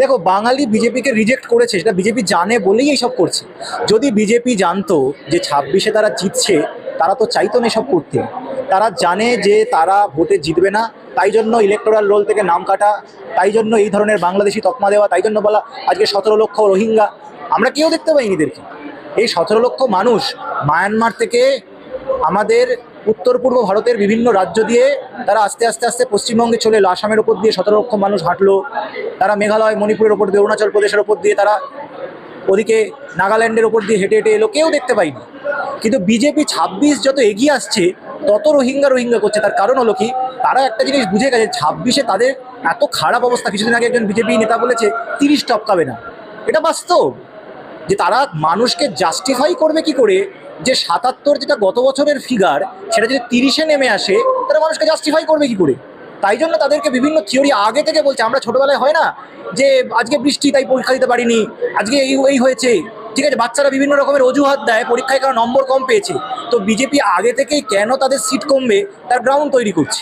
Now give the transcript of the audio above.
দেখো, বাঙালি বিজেপিকে রিজেক্ট করেছে, সেটা বিজেপি জানে বলেই এইসব করছে। যদি বিজেপি জানতো যে ছাব্বিশে তারা জিতছে, তারা তো চাইতো না এসব করতে। তারা জানে যে তারা ভোটে জিতবে না, তাই জন্য ইলেকটোরাল রোল থেকে নাম কাটা, তাই জন্য এই ধরনের বাংলাদেশি তকমা দেওয়া, তাই জন্য বলা, আজকে সতেরো লক্ষ রোহিঙ্গা। আমরা কেউ দেখতে পাইনি এদেরকে। এই সতেরো লক্ষ মানুষ মায়ানমার থেকে আমাদের উত্তর পূর্ব ভারতের বিভিন্ন রাজ্য দিয়ে তারা আস্তে আস্তে আস্তে পশ্চিমবঙ্গে চলে এলো। আসামের ওপর দিয়ে সতেরো লক্ষ মানুষ হাঁটলো। তারা মেঘালয়, মণিপুরের ওপর দিয়ে, অরুণাচল প্রদেশের ওপর দিয়ে তারা ওদিকে নাগাল্যান্ডের ওপর দিয়ে হেঁটে হেঁটে এলো। কেউ দেখতে পাইনি কিন্তু বিজেপি ছাব্বিশ যত এগিয়ে আসছে, তত রোহিঙ্গা রোহিঙ্গা করছে। তার কারণ হলো কি? তারা একটা জিনিস বুঝে গেছে, ছাব্বিশে তাদের এত খারাপ অবস্থা। কিছুদিন আগে একজন বিজেপি নেতা বলেছে তিরিশ টপকাবে না। এটা বাস্তব। যে তারা মানুষকে জাস্টিফাই করবে কি করে? যে সাতাত্তর যেটা গত বছরের ফিগার সেটা যদি তিরিশে নেমে আসে, তাহলে মানুষকে জাস্টিফাই করবে কি করে? তাই জন্য তাদেরকে বিভিন্ন থিওরি আগে থেকে বলছে। আমরা ছোটবেলায় হয় না যে, আজকে বৃষ্টি তাই পরীক্ষা দিতে পারিনি, আজকে এই এই হয়েছে। ঠিক আছে, বাচ্চারা বিভিন্ন রকমের অজুহাত দেয়, পরীক্ষায় কারণ নম্বর কম পেয়েছে। তো বিজেপি আগে থেকেই কেন তাদের সিট কমবে, তার গ্রাউন্ড তৈরি করছে।